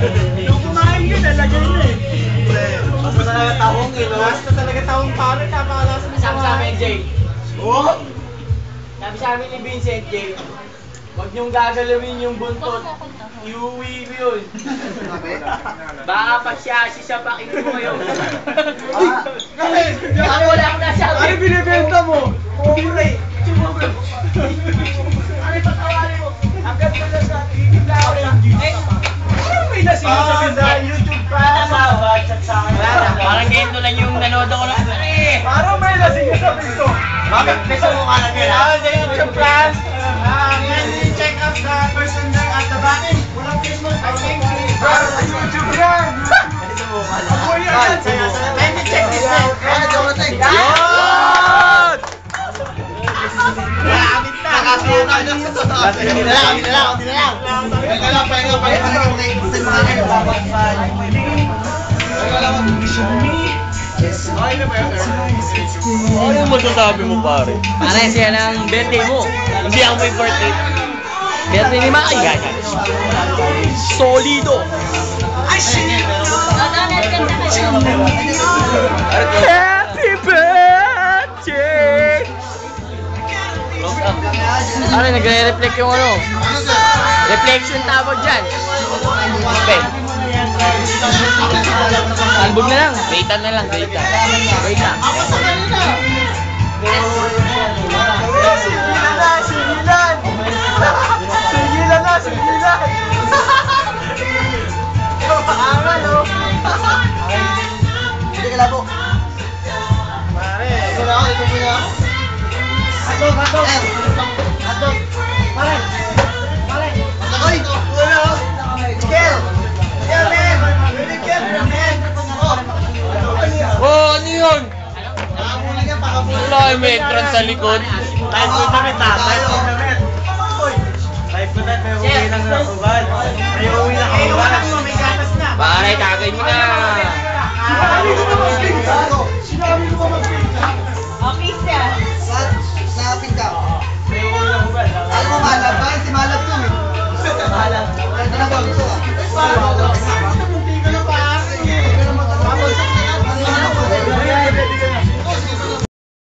Nung kumain yun, nalagay na eh. Basta talaga tahong eh, no? Basta talaga tahong pare, napakalasa mo Sabi sa amin, Jay. Oh! Sabi sa amin ni Vincent, Jay. Huwag niyong gagalawin yung buntot. Iuwi ko yun. Baka pasyasi sa paking ko kayo. Ako wala akong nasabi. Lasing sa YouTube pa. Sa chat sa akin. Parang ganito lang yung nanood ako ng ano eh. Parang may lasing sa pinto. Bakit? May sumukha na nila. Ah, sa YouTube plans. Ah, kindly Hindi na lang, hindi na lang, hindi na lang. Pahinga lang, pahinga, pahinga. Mo nga kayo. Lang. Okay na ba yun? Ano yung masasabi mo pare? Pare, siya ng birthday mo. Hindi ako may birthday. Birthday ni Maki. Solido! Happy Ano, nagre-reflect yung ano? Reflection tawag dyan. Okay. Album na lang. Data na lang, data. Data. Atog, atog. Atog. Pare. Pare. Wala ako. Kel. Kel, man. Really, Kel, man. Oh. Oh, ano yun? Wala, may entrance sa likod. Live ko damit ha, live ko damit. Live ko damit, may uwi lang na kubad. May uwi lang na. Pare, tagay mo na. Nakapig ka. Alam mo, malabas.